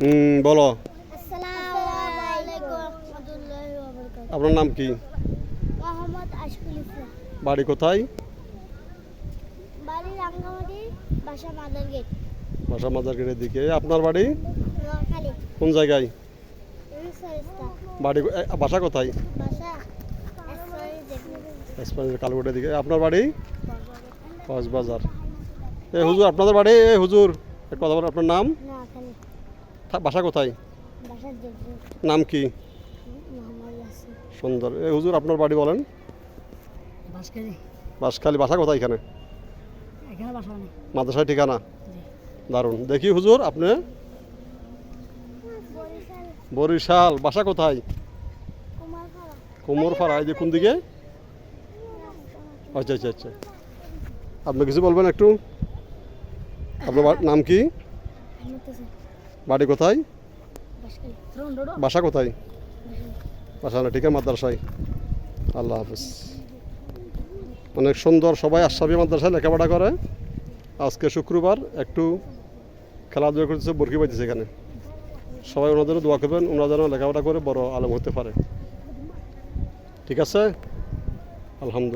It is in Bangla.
হুম বলো। আপনার নাম কি? বাড়ি কোথায়? বাসা মাজার গেটের দিকে। আপনার বাড়ি? কোন জায়গায়? বাড়ি বাসা কোথায়? কালুগোটের দিকে। আপনার বাড়ি? কক্সবাজার। এ হুজুর আপনাদের বাড়ি? এ হুজুর কথা বলেন আপনার নাম? বাসা কোথায়? নাম কি? সুন্দর। এ হুজুর আপনার বাড়ি বলেন। বাসখালি বাসা কোথায় এখানে? এখানে মাদ্রাসায় ঠিকানা? দারুণ। দেখি হুজুর আপনি? বরিশাল। বরিশাল বাসা কোথায়? কুমারপাড়া। কোমরপাড়া এই যে কোন দিকে? আচ্ছা আচ্ছা আচ্ছা। আপনি কিছু বলবেন একটু? আপনার নাম কি? বাড়ি কোথায়? বাসা কোথায়? বাসা ঠিক আছে মাদ্রাসায়। আল্লাহ হাফিজ। অনেক সুন্দর সবাই আশরাফি মাদ্রাসায় লেখাপড়া করে। আজকে শুক্রবার একটু খেলাধুলা করতেছে বরকি পাইতেছে এখানে। সবাই ওনাদের দোয়া করবেন ওনারা যেন লেখাপড়া করে বড় আলম হতে পারে। ঠিক আছে? আলহামদুলিল্লাহ।